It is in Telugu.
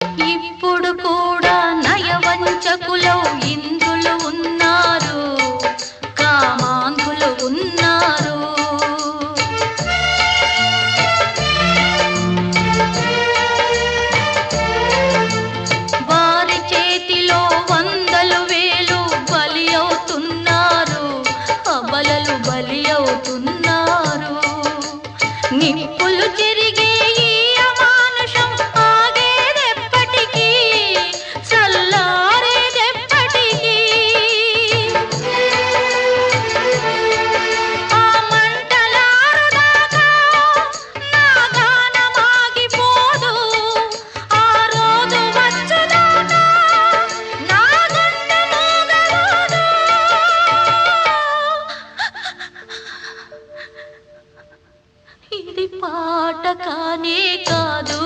ఇప్పుడు కూడా నయవంచకులు ఇందులు ఉన్నారు కామాంగులు ఉన్నారు. వారి చేతిలో వందలు వేలు బలి అవుతున్నారు అబలలు బలి అవుతున్నారు. నిప్పులు తిరిగి ఇది పాట కానే కాదు.